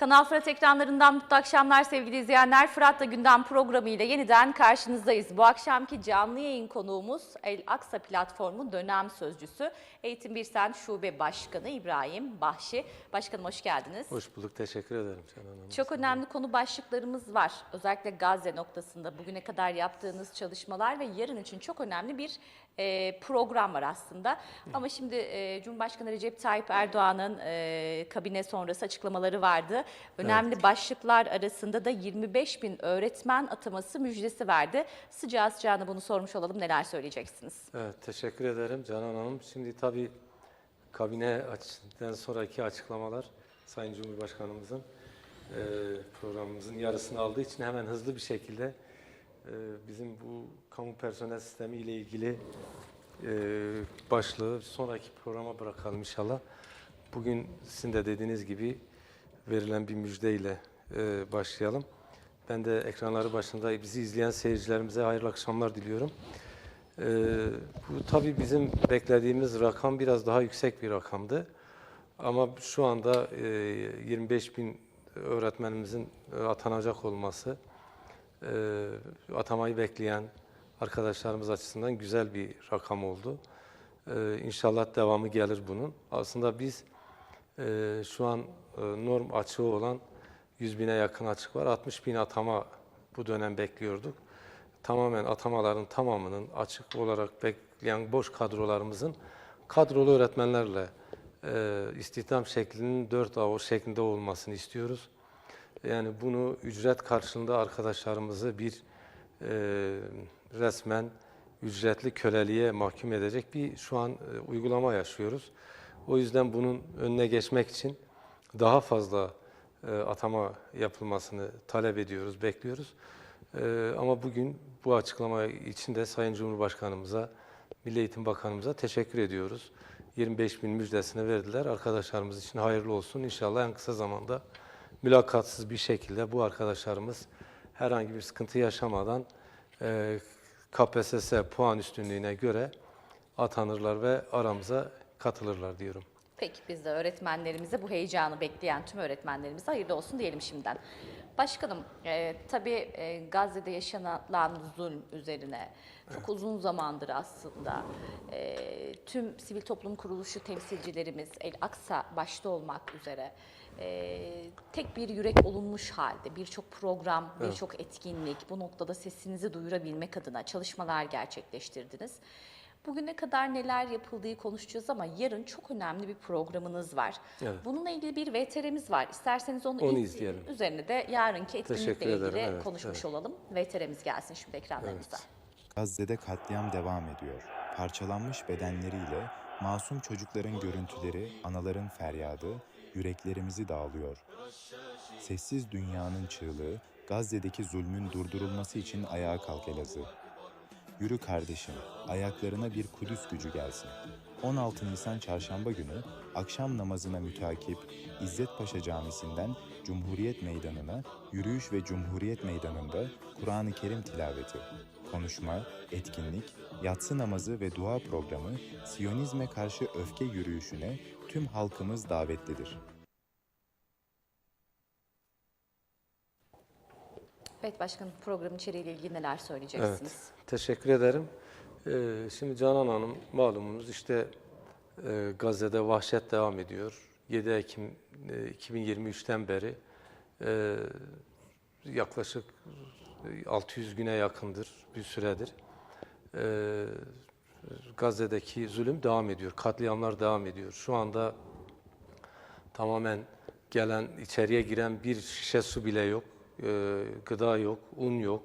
Kanal Fırat ekranlarından mutlu akşamlar sevgili izleyenler. Fırat'la Gündem programı ile yeniden karşınızdayız. Bu akşamki canlı yayın konuğumuz El Aksa Platformu dönem sözcüsü Eğitim Birsen Şube Başkanı İbrahim Bahşi. Başkanım hoş geldiniz. Hoş bulduk, teşekkür ederim Hanım. Çok önemli konu başlıklarımız var. Özellikle Gazze noktasında bugüne kadar yaptığınız çalışmalar ve yarın için çok önemli bir e, program var aslında. Ama şimdi e, Cumhurbaşkanı Recep Tayyip Erdoğan'ın e, kabine sonrası açıklamaları vardı. Önemli başlıklar arasında da 25 bin öğretmen ataması müjdesi verdi. Sıcağı sıcağına bunu sormuş olalım. Neler söyleyeceksiniz? Evet, teşekkür ederim Canan Hanım. Şimdi tabii kabine açıdan sonraki açıklamalar Sayın Cumhurbaşkanımızın e, programımızın yarısını aldığı için hemen hızlı bir şekilde bizim bu kamu personel sistemi ile ilgili e, başlığı sonraki programa bırakalım inşallah. Bugün sizin de dediğiniz gibi verilen bir müjdeyle e, başlayalım. Ben de ekranları başında bizi izleyen seyircilerimize hayırlı akşamlar diliyorum. Ee, bu tabii bizim beklediğimiz rakam biraz daha yüksek bir rakamdı. Ama şu anda e, 25 bin öğretmenimizin e, atanacak olması, e, atamayı bekleyen arkadaşlarımız açısından güzel bir rakam oldu. E, inşallah devamı gelir bunun. Aslında biz e, şu an e, norm açığı olan 100 bine yakın açık var. 60 bin atama bu dönem bekliyorduk tamamen atamaların tamamının açık olarak bekleyen boş kadrolarımızın kadrolu öğretmenlerle e, istihdam şeklinin 4 A şeklinde olmasını istiyoruz. Yani bunu ücret karşılığında arkadaşlarımızı bir e, resmen ücretli köleliğe mahkum edecek bir şu an e, uygulama yaşıyoruz. O yüzden bunun önüne geçmek için daha fazla e, atama yapılmasını talep ediyoruz, bekliyoruz. Ee, ama bugün bu açıklama için de Sayın Cumhurbaşkanımıza, Milli Eğitim Bakanımıza teşekkür ediyoruz. 25 bin müjdesini verdiler. Arkadaşlarımız için hayırlı olsun. İnşallah en kısa zamanda mülakatsız bir şekilde bu arkadaşlarımız herhangi bir sıkıntı yaşamadan e, KPSS puan üstünlüğüne göre atanırlar ve aramıza katılırlar diyorum. Peki biz de öğretmenlerimize bu heyecanı bekleyen tüm öğretmenlerimize hayırlı olsun diyelim şimdiden. Başkanım, e, tabii e, Gazze'de yaşanılan zulm üzerine çok uzun zamandır aslında e, tüm sivil toplum kuruluşu temsilcilerimiz El Aksa başta olmak üzere e, tek bir yürek olunmuş halde birçok program, birçok etkinlik bu noktada sesinizi duyurabilmek adına çalışmalar gerçekleştirdiniz. Bugüne kadar neler yapıldığı konuşacağız ama yarın çok önemli bir programınız var. Evet. Bununla ilgili bir VTR'miz var. İsterseniz onu, Onu ilk- izleyelim. üzerine de yarınki etkinlikle ederim. ilgili Evet, konuşmuş evet. olalım. VTR'miz gelsin şimdi ekranlarımıza. Gazze'de katliam devam ediyor. Parçalanmış bedenleriyle masum çocukların görüntüleri, anaların feryadı, yüreklerimizi dağılıyor. Sessiz dünyanın çığlığı, Gazze'deki zulmün durdurulması için ayağa kalk Elazığ. Yürü kardeşim, ayaklarına bir Kudüs gücü gelsin. 16 Nisan Çarşamba günü akşam namazına mütakip İzzet Paşa Camisi'nden Cumhuriyet Meydanı'na yürüyüş ve Cumhuriyet Meydanı'nda Kur'an-ı Kerim tilaveti, konuşma, etkinlik, yatsı namazı ve dua programı Siyonizme karşı öfke yürüyüşüne tüm halkımız davetlidir. Evet başkanım program içeriğiyle ilgili neler söyleyeceksiniz? Evet, teşekkür ederim. Ee, şimdi Canan Hanım malumunuz işte e, Gazze'de vahşet devam ediyor. 7 Ekim e, 2023'ten beri e, yaklaşık 600 güne yakındır bir süredir. E, Gazze'deki zulüm devam ediyor, katliamlar devam ediyor. Şu anda tamamen gelen, içeriye giren bir şişe su bile yok. Ee, gıda yok, un yok.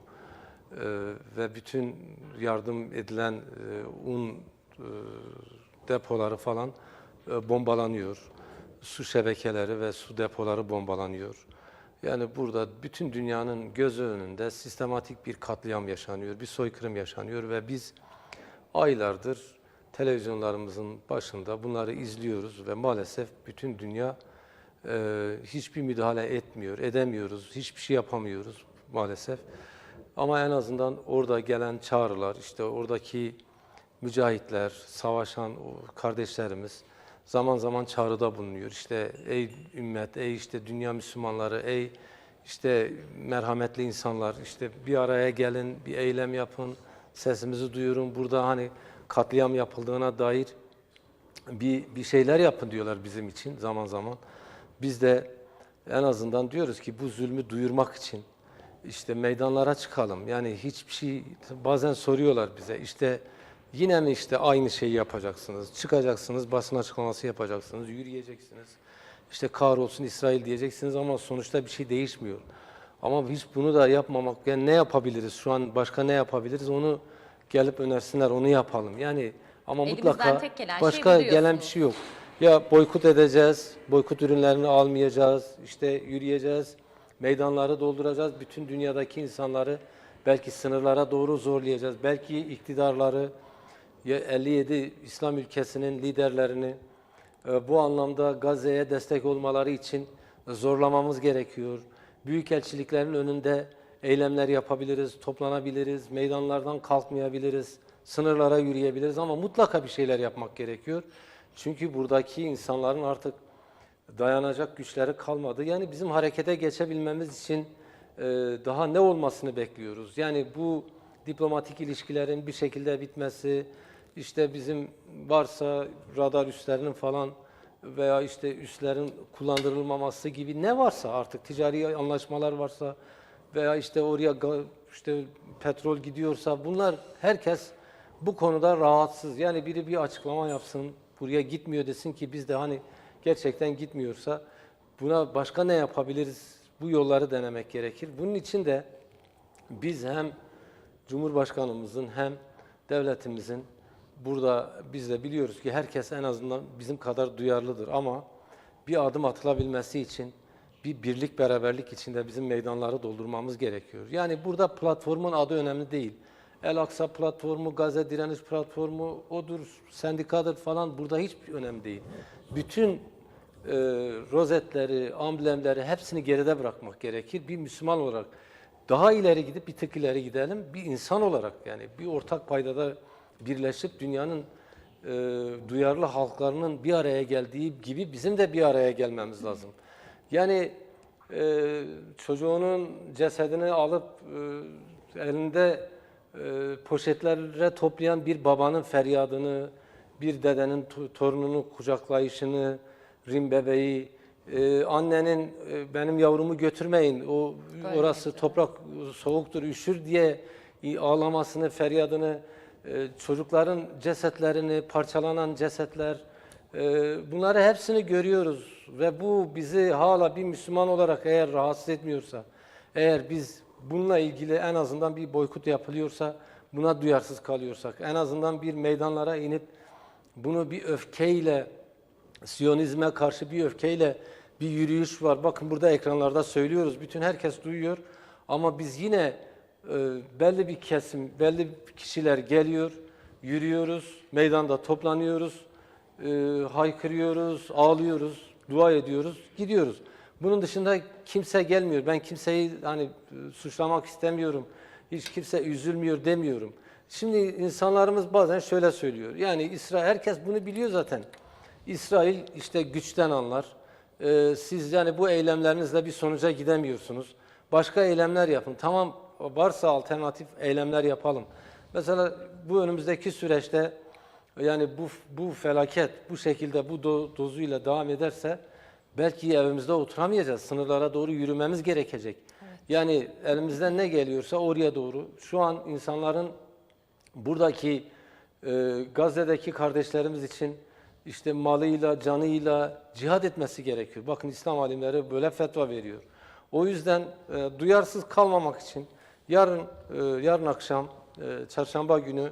Ee, ve bütün yardım edilen e, un e, depoları falan e, bombalanıyor. Su şebekeleri ve su depoları bombalanıyor. Yani burada bütün dünyanın gözü önünde sistematik bir katliam yaşanıyor, bir soykırım yaşanıyor ve biz aylardır televizyonlarımızın başında bunları izliyoruz ve maalesef bütün dünya e, hiçbir müdahale etmiyor, edemiyoruz, hiçbir şey yapamıyoruz maalesef. Ama en azından orada gelen çağrılar, işte oradaki mücahitler, savaşan kardeşlerimiz zaman zaman çağrıda bulunuyor. İşte ey ümmet, ey işte dünya Müslümanları, ey işte merhametli insanlar, işte bir araya gelin, bir eylem yapın, sesimizi duyurun. Burada hani katliam yapıldığına dair bir, bir şeyler yapın diyorlar bizim için zaman zaman. Biz de en azından diyoruz ki bu zulmü duyurmak için işte meydanlara çıkalım. Yani hiçbir şey bazen soruyorlar bize işte yine mi işte aynı şeyi yapacaksınız? Çıkacaksınız, basın açıklaması yapacaksınız, yürüyeceksiniz. İşte kahrolsun İsrail diyeceksiniz ama sonuçta bir şey değişmiyor. Ama hiç bunu da yapmamak, yani ne yapabiliriz? Şu an başka ne yapabiliriz? Onu gelip önersinler, onu yapalım. Yani ama Elimizden mutlaka gelen şey başka bu gelen bir şey yok. Ya boykot edeceğiz, boykot ürünlerini almayacağız, işte yürüyeceğiz, meydanları dolduracağız, bütün dünyadaki insanları belki sınırlara doğru zorlayacağız, belki iktidarları, 57 İslam ülkesinin liderlerini e, bu anlamda Gazze'ye destek olmaları için zorlamamız gerekiyor. Büyükelçiliklerin önünde eylemler yapabiliriz, toplanabiliriz, meydanlardan kalkmayabiliriz, sınırlara yürüyebiliriz ama mutlaka bir şeyler yapmak gerekiyor. Çünkü buradaki insanların artık dayanacak güçleri kalmadı. Yani bizim harekete geçebilmemiz için e, daha ne olmasını bekliyoruz? Yani bu diplomatik ilişkilerin bir şekilde bitmesi, işte bizim varsa radar üslerinin falan veya işte üslerin kullandırılmaması gibi ne varsa artık ticari anlaşmalar varsa veya işte oraya işte petrol gidiyorsa bunlar herkes bu konuda rahatsız. Yani biri bir açıklama yapsın, buraya gitmiyor desin ki biz de hani gerçekten gitmiyorsa buna başka ne yapabiliriz? Bu yolları denemek gerekir. Bunun için de biz hem Cumhurbaşkanımızın hem devletimizin burada biz de biliyoruz ki herkes en azından bizim kadar duyarlıdır ama bir adım atılabilmesi için bir birlik beraberlik içinde bizim meydanları doldurmamız gerekiyor. Yani burada platformun adı önemli değil. El Aksa platformu, Gazze Direniş platformu, odur, sendikadır falan burada hiç önemli değil. Bütün e, rozetleri, amblemleri hepsini geride bırakmak gerekir. Bir Müslüman olarak daha ileri gidip bir tık ileri gidelim. Bir insan olarak yani bir ortak paydada birleşip dünyanın e, duyarlı halklarının bir araya geldiği gibi bizim de bir araya gelmemiz lazım. Yani e, çocuğunun cesedini alıp e, elinde e, poşetlere toplayan bir babanın feryadını, bir dedenin to- torununu kucaklayışını, rim bebeği, e, annenin e, benim yavrumu götürmeyin, o Böyle orası toprak soğuktur, üşür diye ağlamasını, feryadını, e, çocukların cesetlerini, parçalanan cesetler, e, bunları hepsini görüyoruz ve bu bizi hala bir Müslüman olarak eğer rahatsız etmiyorsa, eğer biz bununla ilgili en azından bir boykot yapılıyorsa, buna duyarsız kalıyorsak, en azından bir meydanlara inip bunu bir öfkeyle, Siyonizme karşı bir öfkeyle bir yürüyüş var. Bakın burada ekranlarda söylüyoruz. Bütün herkes duyuyor. Ama biz yine belli bir kesim, belli kişiler geliyor, yürüyoruz, meydanda toplanıyoruz, e, haykırıyoruz, ağlıyoruz, dua ediyoruz, gidiyoruz. Bunun dışında kimse gelmiyor. Ben kimseyi hani suçlamak istemiyorum. Hiç kimse üzülmüyor demiyorum. Şimdi insanlarımız bazen şöyle söylüyor. Yani İsrail herkes bunu biliyor zaten. İsrail işte güçten anlar. Ee, siz yani bu eylemlerinizle bir sonuca gidemiyorsunuz. Başka eylemler yapın. Tamam varsa alternatif eylemler yapalım. Mesela bu önümüzdeki süreçte yani bu bu felaket bu şekilde bu do- dozuyla devam ederse belki evimizde oturamayacağız. Sınırlara doğru yürümemiz gerekecek. Yani elimizden ne geliyorsa oraya doğru. Şu an insanların buradaki e, Gazze'deki kardeşlerimiz için işte malıyla, canıyla cihad etmesi gerekiyor. Bakın İslam alimleri böyle fetva veriyor. O yüzden e, duyarsız kalmamak için yarın e, yarın akşam e, çarşamba günü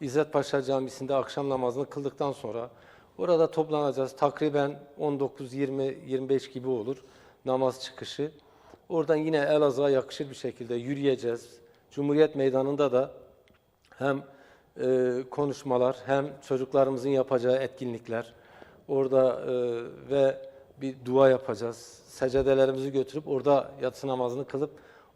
İzzet Paşa Camisi'nde akşam namazını kıldıktan sonra orada toplanacağız. Takriben 19 20 25 gibi olur namaz çıkışı. Oradan yine Elazığ'a yakışır bir şekilde yürüyeceğiz. Cumhuriyet Meydanı'nda da hem e, konuşmalar hem çocuklarımızın yapacağı etkinlikler orada e, ve bir dua yapacağız. Secedelerimizi götürüp orada yatsı namazını kılıp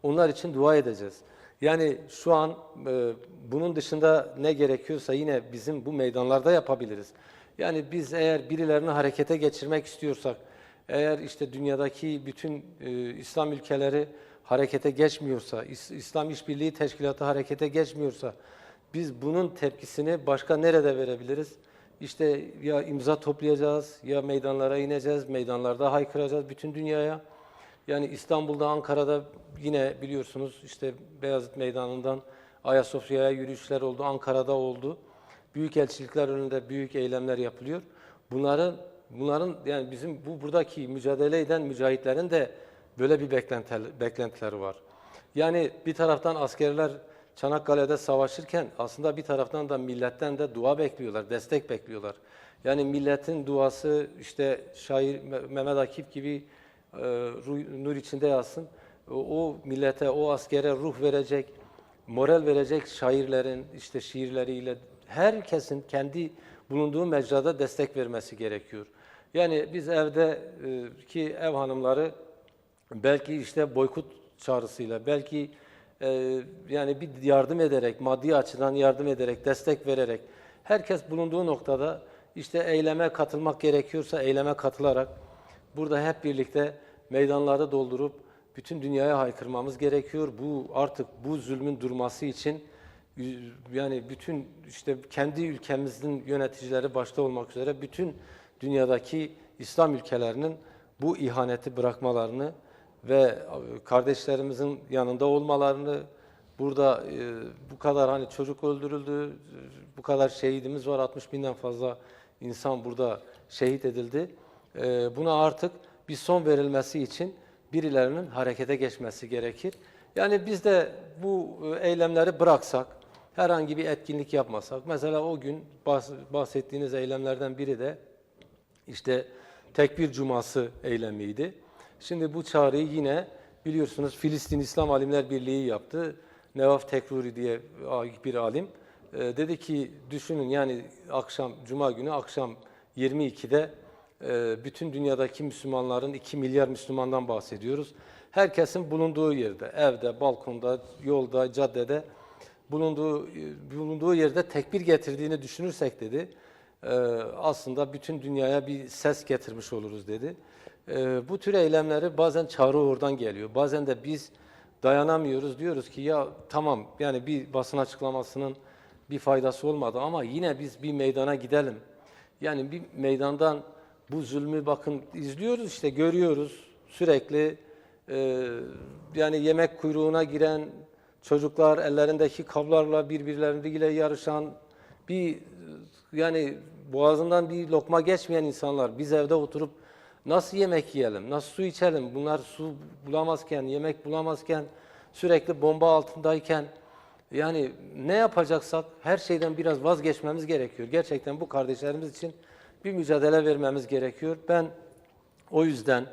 onlar için dua edeceğiz. Yani şu an e, bunun dışında ne gerekiyorsa yine bizim bu meydanlarda yapabiliriz. Yani biz eğer birilerini harekete geçirmek istiyorsak, eğer işte dünyadaki bütün e, İslam ülkeleri harekete geçmiyorsa, İs- İslam İşbirliği Teşkilatı harekete geçmiyorsa, biz bunun tepkisini başka nerede verebiliriz? İşte ya imza toplayacağız, ya meydanlara ineceğiz, meydanlarda haykıracağız bütün dünyaya. Yani İstanbul'da, Ankara'da yine biliyorsunuz işte Beyazıt Meydanı'ndan Ayasofya'ya yürüyüşler oldu, Ankara'da oldu. Büyük elçilikler önünde büyük eylemler yapılıyor. Bunların bunların yani bizim bu buradaki mücadele eden mücahitlerin de böyle bir beklentiler, beklentileri var. Yani bir taraftan askerler Çanakkale'de savaşırken aslında bir taraftan da milletten de dua bekliyorlar, destek bekliyorlar. Yani milletin duası işte şair Me- Mehmet Akif gibi nur içinde yazsın. O, o millete, o askere ruh verecek, moral verecek şairlerin işte şiirleriyle herkesin kendi bulunduğu mecrada destek vermesi gerekiyor. Yani biz evde e, ki ev hanımları belki işte boykot çağrısıyla, belki e, yani bir yardım ederek, maddi açıdan yardım ederek, destek vererek, herkes bulunduğu noktada işte eyleme katılmak gerekiyorsa eyleme katılarak burada hep birlikte meydanları doldurup bütün dünyaya haykırmamız gerekiyor. Bu artık bu zulmün durması için y- yani bütün işte kendi ülkemizin yöneticileri başta olmak üzere bütün dünyadaki İslam ülkelerinin bu ihaneti bırakmalarını ve e, kardeşlerimizin yanında olmalarını burada e, bu kadar hani çocuk öldürüldü, e, bu kadar şehidimiz var, 60 binden fazla insan burada şehit edildi. E, buna artık bir son verilmesi için birilerinin harekete geçmesi gerekir. Yani biz de bu e, eylemleri bıraksak, herhangi bir etkinlik yapmasak, mesela o gün bahs- bahsettiğiniz eylemlerden biri de işte tekbir cuması eylemiydi. Şimdi bu çağrıyı yine biliyorsunuz Filistin İslam Alimler Birliği yaptı. Nevaf Tekruri diye bir alim. Ee, dedi ki düşünün yani akşam Cuma günü akşam 22'de e, bütün dünyadaki Müslümanların 2 milyar Müslümandan bahsediyoruz. Herkesin bulunduğu yerde, evde, balkonda, yolda, caddede bulunduğu bulunduğu yerde tekbir getirdiğini düşünürsek dedi. e, aslında bütün dünyaya bir ses getirmiş oluruz dedi. E, bu tür eylemleri bazen çağrı oradan geliyor. Bazen de biz dayanamıyoruz. Diyoruz ki ya tamam yani bir basın açıklamasının bir faydası olmadı ama yine biz bir meydana gidelim. Yani bir meydandan bu zulmü bakın izliyoruz işte görüyoruz sürekli e, yani yemek kuyruğuna giren çocuklar ellerindeki kablarla birbirleriyle yarışan bir yani boğazından bir lokma geçmeyen insanlar biz evde oturup nasıl yemek yiyelim, nasıl su içelim bunlar su bulamazken, yemek bulamazken sürekli bomba altındayken yani ne yapacaksak her şeyden biraz vazgeçmemiz gerekiyor. Gerçekten bu kardeşlerimiz için bir mücadele vermemiz gerekiyor. Ben o yüzden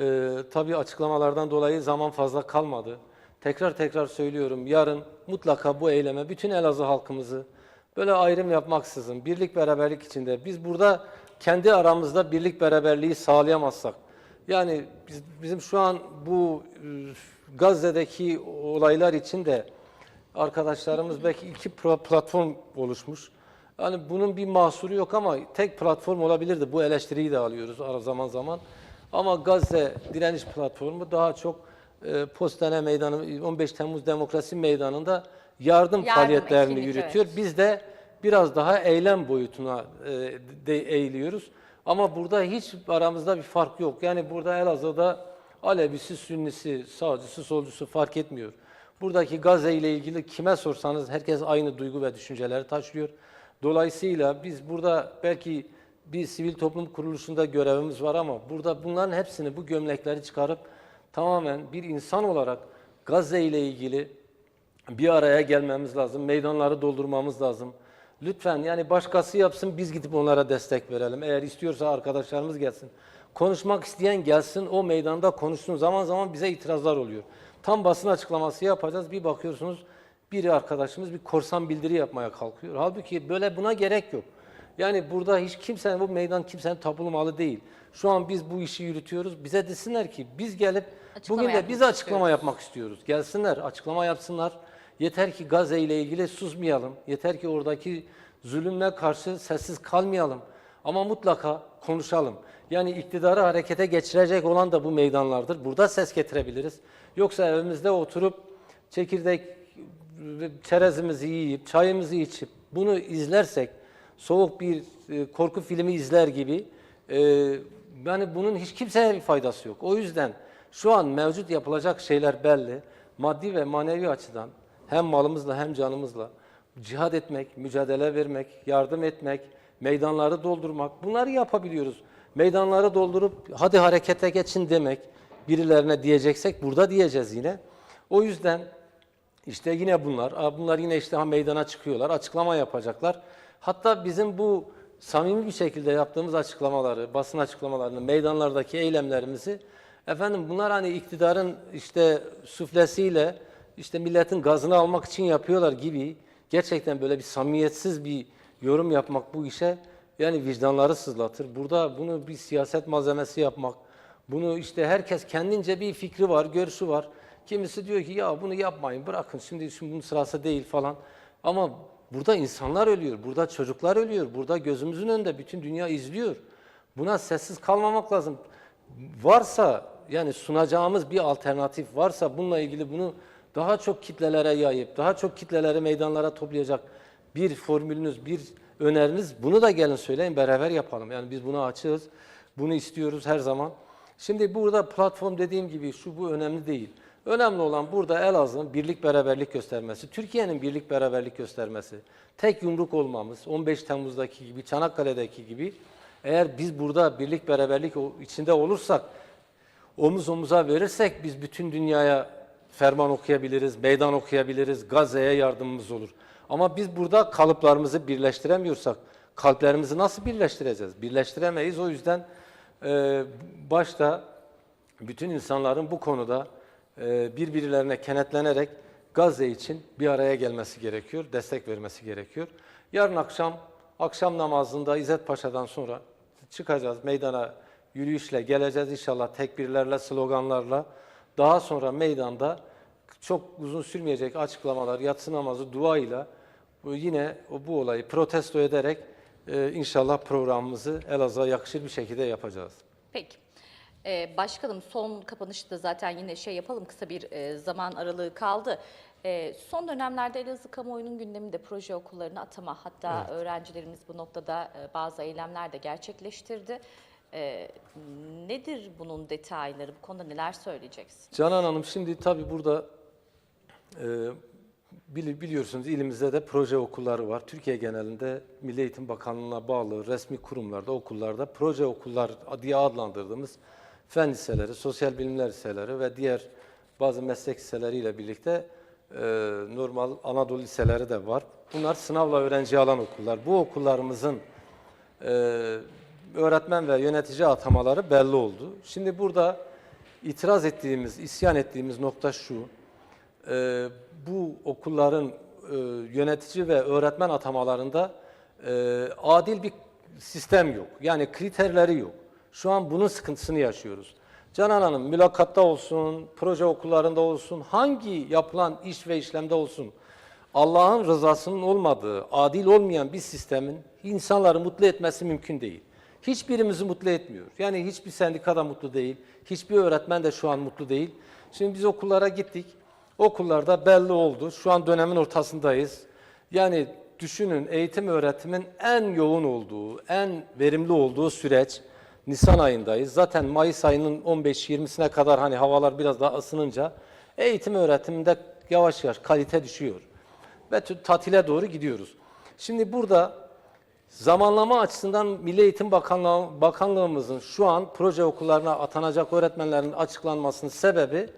e, tabii açıklamalardan dolayı zaman fazla kalmadı. Tekrar tekrar söylüyorum yarın mutlaka bu eyleme bütün Elazığ halkımızı böyle ayrım yapmaksızın birlik beraberlik içinde biz burada kendi aramızda birlik beraberliği sağlayamazsak yani biz, bizim şu an bu e, Gazze'deki olaylar için de arkadaşlarımız belki iki platform oluşmuş. Yani bunun bir mahsuru yok ama tek platform olabilirdi. Bu eleştiriyi de alıyoruz ara zaman zaman. Ama Gazze direniş platformu daha çok e, Postane Meydanı, 15 Temmuz Demokrasi Meydanı'nda yardım, Yardım faaliyetlerini etkinlik, yürütüyor. Biz de biraz daha eylem boyutuna e, de eğiliyoruz. Ama burada hiç aramızda bir fark yok. Yani burada Elazığ'da Alevisi, Sünnisi, sağcısı, solcusu fark etmiyor. Buradaki Gazze ile ilgili kime sorsanız herkes aynı duygu ve düşünceleri taşıyor. Dolayısıyla biz burada belki bir sivil toplum kuruluşunda görevimiz var ama burada bunların hepsini bu gömlekleri çıkarıp tamamen bir insan olarak Gazze ile ilgili bir araya gelmemiz lazım. Meydanları doldurmamız lazım. Lütfen yani başkası yapsın biz gidip onlara destek verelim. Eğer istiyorsa arkadaşlarımız gelsin. Konuşmak isteyen gelsin o meydanda konuşsun. Zaman zaman bize itirazlar oluyor. Tam basın açıklaması yapacağız. Bir bakıyorsunuz bir arkadaşımız bir korsan bildiri yapmaya kalkıyor. Halbuki böyle buna gerek yok. Yani burada hiç kimsenin bu meydan kimsenin tapulu malı değil. Şu an biz bu işi yürütüyoruz. Bize desinler ki biz gelip Açıklama bugün de biz açıklama istiyoruz. yapmak istiyoruz. Gelsinler, açıklama yapsınlar. Yeter ki Gazze ile ilgili susmayalım. Yeter ki oradaki zulümle karşı sessiz kalmayalım. Ama mutlaka konuşalım. Yani iktidarı harekete geçirecek olan da bu meydanlardır. Burada ses getirebiliriz. Yoksa evimizde oturup çekirdek çerezimizi yiyip, çayımızı içip bunu izlersek soğuk bir e, korku filmi izler gibi e, yani bunun hiç kimseye bir faydası yok. O yüzden şu an mevcut yapılacak şeyler belli. Maddi ve manevi açıdan hem malımızla hem canımızla cihad etmek, mücadele vermek, yardım etmek, meydanları doldurmak bunları yapabiliyoruz. Meydanları doldurup hadi harekete geçin demek birilerine diyeceksek burada diyeceğiz yine. O yüzden işte yine bunlar, bunlar yine işte meydana çıkıyorlar, açıklama yapacaklar. Hatta bizim bu samimi bir şekilde yaptığımız açıklamaları, basın açıklamalarını, meydanlardaki eylemlerimizi efendim bunlar hani iktidarın işte süflesiyle işte milletin gazını almak için yapıyorlar gibi gerçekten böyle bir samimiyetsiz bir yorum yapmak bu işe yani vicdanları sızlatır. Burada bunu bir siyaset malzemesi yapmak, bunu işte herkes kendince bir fikri var, görüşü var. Kimisi diyor ki ya bunu yapmayın, bırakın şimdi, şimdi bunun sırası değil falan. Ama burada insanlar ölüyor, burada çocuklar ölüyor, burada gözümüzün önünde bütün dünya izliyor. Buna sessiz kalmamak lazım. Varsa yani sunacağımız bir alternatif varsa bununla ilgili bunu daha çok kitlelere yayıp, daha çok kitleleri meydanlara toplayacak bir formülünüz, bir öneriniz bunu da gelin söyleyin beraber yapalım. Yani biz buna açığız, bunu istiyoruz her zaman. Şimdi burada platform dediğim gibi şu bu önemli değil. Önemli olan burada Elazığ'ın birlik beraberlik göstermesi, Türkiye'nin birlik beraberlik göstermesi, tek yumruk olmamız, 15 Temmuz'daki gibi, Çanakkale'deki gibi eğer biz burada birlik beraberlik içinde olursak, omuz omuza verirsek biz bütün dünyaya ferman okuyabiliriz, meydan okuyabiliriz, Gazze'ye yardımımız olur. Ama biz burada kalıplarımızı birleştiremiyorsak kalplerimizi nasıl birleştireceğiz? Birleştiremeyiz. O yüzden e, başta bütün insanların bu konuda birbirlerine kenetlenerek Gazze için bir araya gelmesi gerekiyor, destek vermesi gerekiyor. Yarın akşam akşam namazında İzzet Paşa'dan sonra çıkacağız meydana yürüyüşle geleceğiz inşallah tekbirlerle, sloganlarla. Daha sonra meydanda çok uzun sürmeyecek açıklamalar, yatsı namazı, duayla yine bu olayı protesto ederek e, inşallah programımızı Elazığ'a yakışır bir şekilde yapacağız. Peki. Ee, başkanım son kapanışta zaten yine şey yapalım kısa bir e, zaman aralığı kaldı. Ee, son dönemlerde Elazığ kamuoyunun gündeminde proje okullarına atama hatta öğrencilerimiz bu noktada e, bazı eylemler de gerçekleştirdi. Ee, nedir bunun detayları? Bu konuda neler söyleyeceksin? Canan Hanım şimdi tabii burada e, bili- biliyorsunuz ilimizde de proje okulları var. Türkiye genelinde Milli Eğitim Bakanlığı'na bağlı resmi kurumlarda, okullarda proje okullar diye adlandırdığımız fen liseleri, sosyal bilimler liseleri ve diğer bazı meslek liseleriyle birlikte e, normal Anadolu liseleri de var. Bunlar sınavla öğrenci alan okullar. Bu okullarımızın e, öğretmen ve yönetici atamaları belli oldu. Şimdi burada itiraz ettiğimiz, isyan ettiğimiz nokta şu. e, bu okulların e, yönetici ve öğretmen atamalarında e, adil bir sistem yok. Yani kriterleri yok. Şu an bunun sıkıntısını yaşıyoruz. Canan Hanım mülakatta olsun, proje okullarında olsun, hangi yapılan iş ve işlemde olsun Allah'ın rızasının olmadığı, adil olmayan bir sistemin insanları mutlu etmesi mümkün değil. Hiçbirimizi mutlu etmiyor. Yani hiçbir sendika da mutlu değil, hiçbir öğretmen de şu an mutlu değil. Şimdi biz okullara gittik, okullarda belli oldu. Şu an dönemin ortasındayız. Yani düşünün eğitim öğretimin en yoğun olduğu, en verimli olduğu süreç Nisan ayındayız. Zaten Mayıs ayının 15-20'sine kadar hani havalar biraz daha ısınınca eğitim öğretiminde yavaş yavaş kalite düşüyor ve tatile doğru gidiyoruz. Şimdi burada zamanlama açısından Milli Eğitim Bakanlığı, Bakanlığımızın şu an proje okullarına atanacak öğretmenlerin açıklanmasının sebebi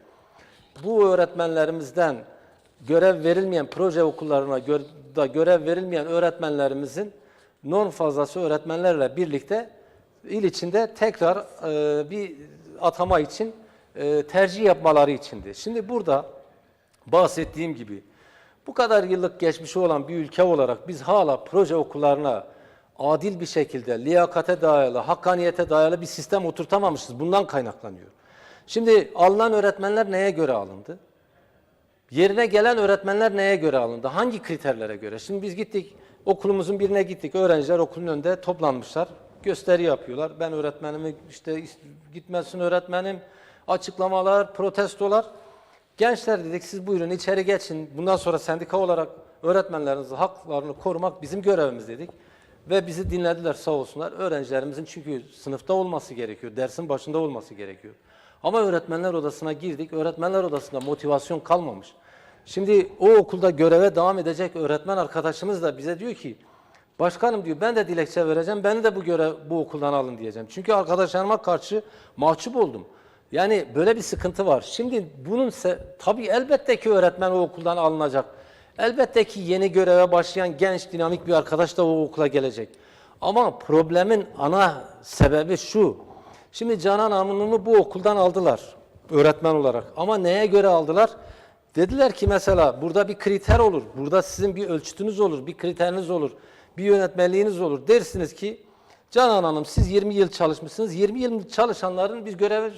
bu öğretmenlerimizden görev verilmeyen proje okullarına gö- da görev verilmeyen öğretmenlerimizin non fazlası öğretmenlerle birlikte il içinde tekrar e, bir atama için e, tercih yapmaları içindi. Şimdi burada bahsettiğim gibi bu kadar yıllık geçmişi olan bir ülke olarak biz hala proje okullarına adil bir şekilde liyakate dayalı, hakkaniyete dayalı bir sistem oturtamamışız. Bundan kaynaklanıyor. Şimdi alınan öğretmenler neye göre alındı? Yerine gelen öğretmenler neye göre alındı? Hangi kriterlere göre? Şimdi biz gittik, okulumuzun birine gittik. Öğrenciler okulun önünde toplanmışlar. Gösteri yapıyorlar. Ben öğretmenimi işte gitmesin öğretmenim, açıklamalar, protestolar. Gençler dedik siz buyurun içeri geçin. Bundan sonra sendika olarak öğretmenlerinizin haklarını korumak bizim görevimiz dedik. Ve bizi dinlediler sağ olsunlar. Öğrencilerimizin çünkü sınıfta olması gerekiyor, dersin başında olması gerekiyor. Ama öğretmenler odasına girdik. Öğretmenler odasında motivasyon kalmamış. Şimdi o okulda göreve devam edecek öğretmen arkadaşımız da bize diyor ki Başkanım diyor ben de dilekçe vereceğim. Beni de bu görev bu okuldan alın diyeceğim. Çünkü arkadaşlarıma karşı mahcup oldum. Yani böyle bir sıkıntı var. Şimdi bunun tabii elbette ki öğretmen o okuldan alınacak. Elbette ki yeni göreve başlayan genç dinamik bir arkadaş da o okula gelecek. Ama problemin ana sebebi şu. Şimdi Canan Hanım'ı bu okuldan aldılar öğretmen olarak. Ama neye göre aldılar? Dediler ki mesela burada bir kriter olur. Burada sizin bir ölçütünüz olur, bir kriteriniz olur, bir yönetmenliğiniz olur. Dersiniz ki Canan Hanım siz 20 yıl çalışmışsınız. 20 yıl çalışanların biz görevi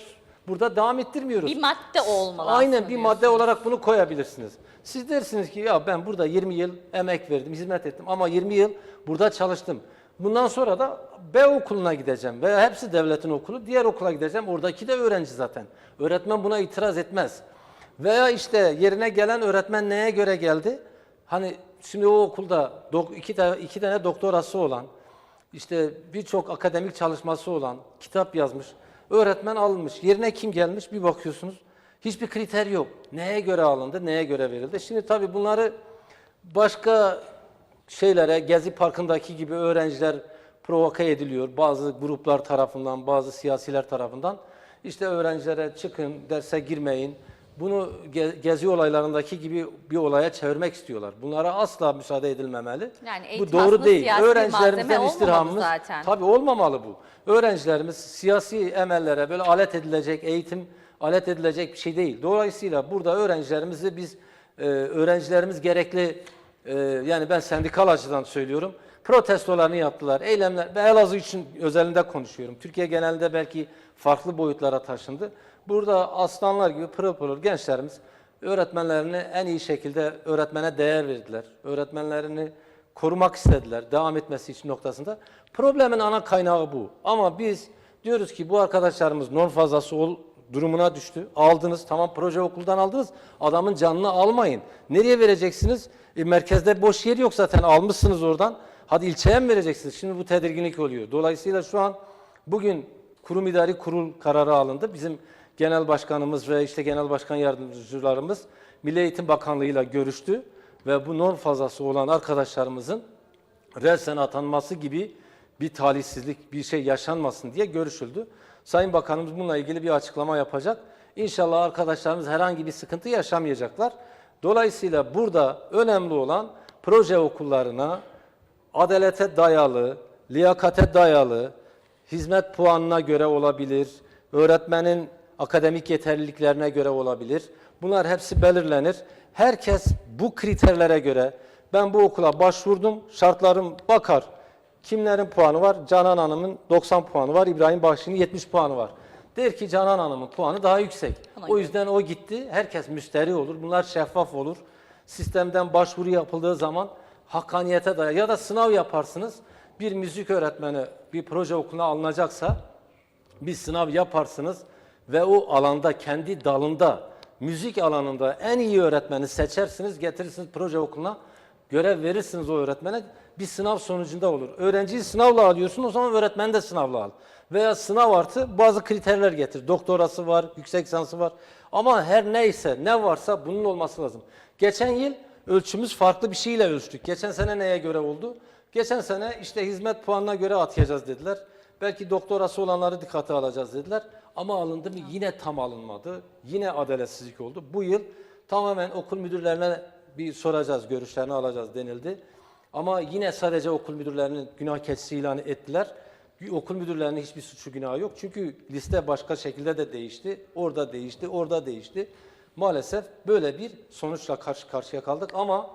burada devam ettirmiyoruz. Bir madde olmalı Aynen bir madde olarak bunu koyabilirsiniz. Siz dersiniz ki ya ben burada 20 yıl emek verdim, hizmet ettim ama 20 yıl burada çalıştım. Bundan sonra da B okuluna gideceğim veya hepsi devletin okulu, diğer okula gideceğim. Oradaki de öğrenci zaten. Öğretmen buna itiraz etmez. Veya işte yerine gelen öğretmen neye göre geldi? Hani şimdi o okulda iki, tane, iki tane doktorası olan, işte birçok akademik çalışması olan, kitap yazmış, öğretmen alınmış. Yerine kim gelmiş bir bakıyorsunuz. Hiçbir kriter yok. Neye göre alındı, neye göre verildi. Şimdi tabii bunları başka şeylere, Gezi Parkı'ndaki gibi öğrenciler provoke ediliyor. Bazı gruplar tarafından, bazı siyasiler tarafından. İşte öğrencilere çıkın, derse girmeyin. Bunu ge- Gezi olaylarındaki gibi bir olaya çevirmek istiyorlar. Bunlara asla müsaade edilmemeli. Yani bu doğru değil. Öğrencilerimizden istirhamımız zaten. tabii olmamalı bu. Öğrencilerimiz siyasi emellere böyle alet edilecek eğitim alet edilecek bir şey değil. Dolayısıyla burada öğrencilerimizi biz e, öğrencilerimiz gerekli e, yani ben sendikal açıdan söylüyorum. Protestolarını yaptılar. Eylemler ve Elazığ için özelinde konuşuyorum. Türkiye genelinde belki farklı boyutlara taşındı. Burada aslanlar gibi pırıl pırıl gençlerimiz öğretmenlerini en iyi şekilde öğretmene değer verdiler. Öğretmenlerini korumak istediler devam etmesi için noktasında. Problemin ana kaynağı bu. Ama biz diyoruz ki bu arkadaşlarımız norm fazlası ol, durumuna düştü. Aldınız tamam proje okuldan aldınız. Adamın canını almayın. Nereye vereceksiniz? E, merkezde boş yer yok zaten almışsınız oradan. Hadi ilçeye mi vereceksiniz? Şimdi bu tedirginlik oluyor. Dolayısıyla şu an bugün kurum idari kurul kararı alındı. Bizim genel başkanımız ve işte genel başkan yardımcılarımız Milli Eğitim Bakanlığı'yla görüştü ve bu norm fazlası olan arkadaşlarımızın resen atanması gibi bir talihsizlik, bir şey yaşanmasın diye görüşüldü. Sayın Bakanımız bununla ilgili bir açıklama yapacak. İnşallah arkadaşlarımız herhangi bir sıkıntı yaşamayacaklar. Dolayısıyla burada önemli olan proje okullarına adalete dayalı, liyakate dayalı, hizmet puanına göre olabilir, öğretmenin akademik yeterliliklerine göre olabilir. Bunlar hepsi belirlenir. Herkes bu kriterlere göre ben bu okula başvurdum, şartlarım bakar. Kimlerin puanı var? Canan Hanım'ın 90 puanı var, İbrahim Bahşi'nin 70 puanı var. Der ki Canan Hanım'ın puanı daha yüksek. O yüzden o gitti. Herkes müsteri olur. Bunlar şeffaf olur. Sistemden başvuru yapıldığı zaman hakkaniyete dayalı ya da sınav yaparsınız. Bir müzik öğretmeni bir proje okuluna alınacaksa bir sınav yaparsınız ve o alanda kendi dalında müzik alanında en iyi öğretmeni seçersiniz, getirirsiniz proje okuluna görev verirsiniz o öğretmene. Bir sınav sonucunda olur. Öğrenciyi sınavla alıyorsun o zaman öğretmeni de sınavla al. Veya sınav artı bazı kriterler getir. Doktorası var, yüksek lisansı var. Ama her neyse ne varsa bunun olması lazım. Geçen yıl ölçümüz farklı bir şeyle ölçtük. Geçen sene neye göre oldu? Geçen sene işte hizmet puanına göre atayacağız dediler. Belki doktorası olanları dikkate alacağız dediler. Ama alındı mı yine tam alınmadı. Yine adaletsizlik oldu. Bu yıl tamamen okul müdürlerine bir soracağız, görüşlerini alacağız denildi. Ama yine sadece okul müdürlerinin günah keçisi ilan ettiler. Okul müdürlerinin hiçbir suçu günahı yok. Çünkü liste başka şekilde de değişti. Orada değişti, orada değişti. Maalesef böyle bir sonuçla karşı karşıya kaldık ama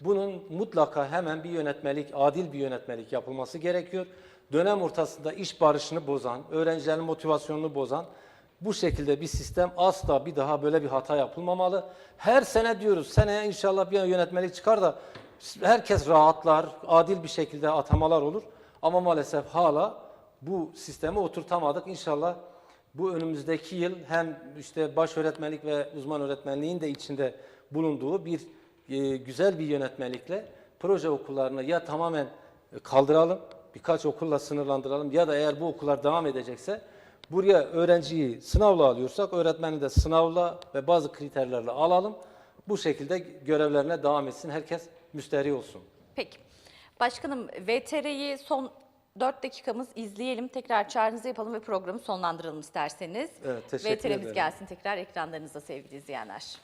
bunun mutlaka hemen bir yönetmelik, adil bir yönetmelik yapılması gerekiyor. Dönem ortasında iş barışını bozan, öğrencilerin motivasyonunu bozan bu şekilde bir sistem asla bir daha böyle bir hata yapılmamalı. Her sene diyoruz, seneye inşallah bir yönetmelik çıkar da herkes rahatlar, adil bir şekilde atamalar olur. Ama maalesef hala bu sistemi oturtamadık. İnşallah bu önümüzdeki yıl hem işte baş öğretmenlik ve uzman öğretmenliğin de içinde bulunduğu bir e, güzel bir yönetmelikle proje okullarını ya tamamen kaldıralım, birkaç okulla sınırlandıralım ya da eğer bu okullar devam edecekse buraya öğrenciyi sınavla alıyorsak öğretmeni de sınavla ve bazı kriterlerle alalım. Bu şekilde görevlerine devam etsin. Herkes müsterih olsun. Peki. Başkanım VTR'yi son 4 dakikamız izleyelim. Tekrar çağrınızı yapalım ve programı sonlandıralım isterseniz. Evet, teşekkür VTR'miz ederim. gelsin tekrar ekranlarınızda sevgili izleyenler.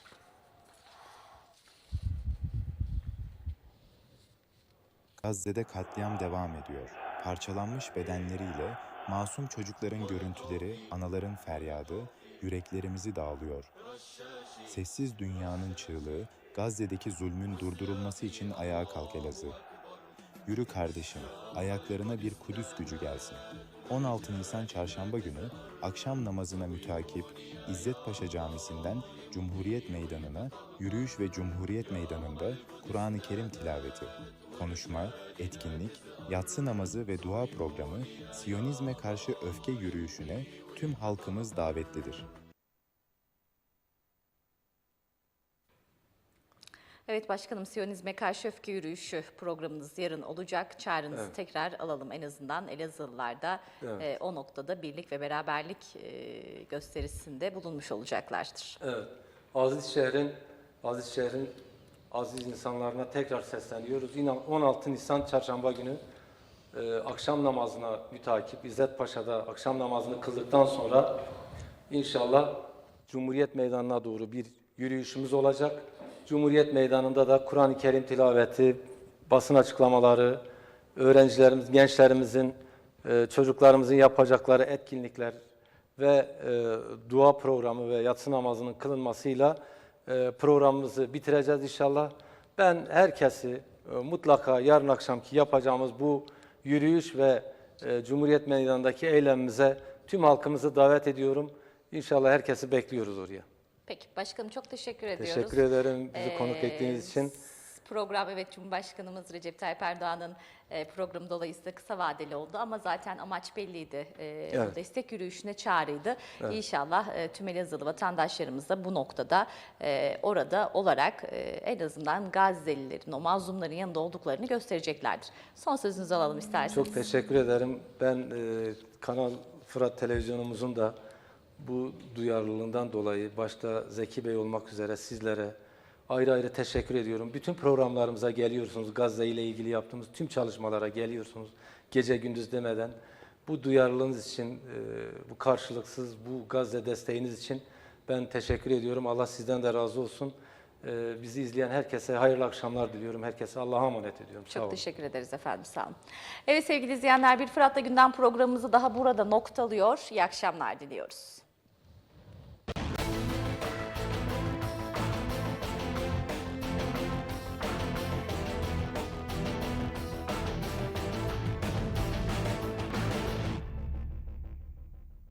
Gazze'de katliam devam ediyor. Parçalanmış bedenleriyle masum çocukların görüntüleri, anaların feryadı, yüreklerimizi dağılıyor. Sessiz dünyanın çığlığı, Gazze'deki zulmün durdurulması için ayağa kalk Elazığ. Yürü kardeşim, ayaklarına bir Kudüs gücü gelsin. 16 Nisan Çarşamba günü akşam namazına mütakip İzzet Paşa Camisi'nden Cumhuriyet Meydanı'na yürüyüş ve Cumhuriyet Meydanı'nda Kur'an-ı Kerim tilaveti, konuşma, etkinlik, yatsı namazı ve dua programı Siyonizme karşı öfke yürüyüşüne tüm halkımız davetlidir. Evet başkanım Siyonizme karşı öfke yürüyüşü programınız yarın olacak. Çağrınızı tekrar alalım en azından Elazığlılar da Evet. e, o noktada birlik ve beraberlik e, gösterisinde bulunmuş olacaklardır. Evet. Aziz şehrin, Aziz şehrin aziz insanlarına tekrar sesleniyoruz. Yine 16 Nisan Çarşamba günü e, akşam namazına mütakip İzzet Paşa'da akşam namazını kıldıktan sonra inşallah Cumhuriyet Meydanı'na doğru bir yürüyüşümüz olacak. Cumhuriyet Meydanı'nda da Kur'an-ı Kerim tilaveti, basın açıklamaları, öğrencilerimiz, gençlerimizin, e, çocuklarımızın yapacakları etkinlikler ve e, dua programı ve yatsı namazının kılınmasıyla e, programımızı bitireceğiz inşallah. Ben herkesi mutlaka yarın akşamki yapacağımız bu yürüyüş ve Cumhuriyet Meydanı'ndaki eylemimize tüm halkımızı davet ediyorum. İnşallah herkesi bekliyoruz oraya. Peki başkanım çok teşekkür ediyoruz. Teşekkür ederim bizi konuk Ee, ettiğiniz için. Program evet Cumhurbaşkanımız Recep Tayyip Erdoğan'ın e, programı dolayısıyla kısa vadeli oldu ama zaten amaç belliydi. E, Evet. destek yürüyüşüne çağrıydı. İnşallah e, tüm Elazığlı vatandaşlarımız da bu noktada e, orada olarak e, en azından Gazze'lilerin, o mazlumların yanında olduklarını göstereceklerdir. Son sözünüzü alalım isterseniz. Çok teşekkür ederim. Ben e, Kanal Fırat televizyonumuzun da bu duyarlılığından dolayı başta Zeki Bey olmak üzere sizlere ayrı ayrı teşekkür ediyorum. Bütün programlarımıza geliyorsunuz. Gazze ile ilgili yaptığımız tüm çalışmalara geliyorsunuz. Gece gündüz demeden. Bu duyarlılığınız için, e, bu karşılıksız, bu Gazze desteğiniz için ben teşekkür ediyorum. Allah sizden de razı olsun. E, bizi izleyen herkese hayırlı akşamlar diliyorum. Herkese Allah'a emanet ediyorum. Sağ Çok olun. teşekkür ederiz efendim sağ olun. Evet sevgili izleyenler bir Fırat'la gündem programımızı daha burada noktalıyor. İyi akşamlar diliyoruz.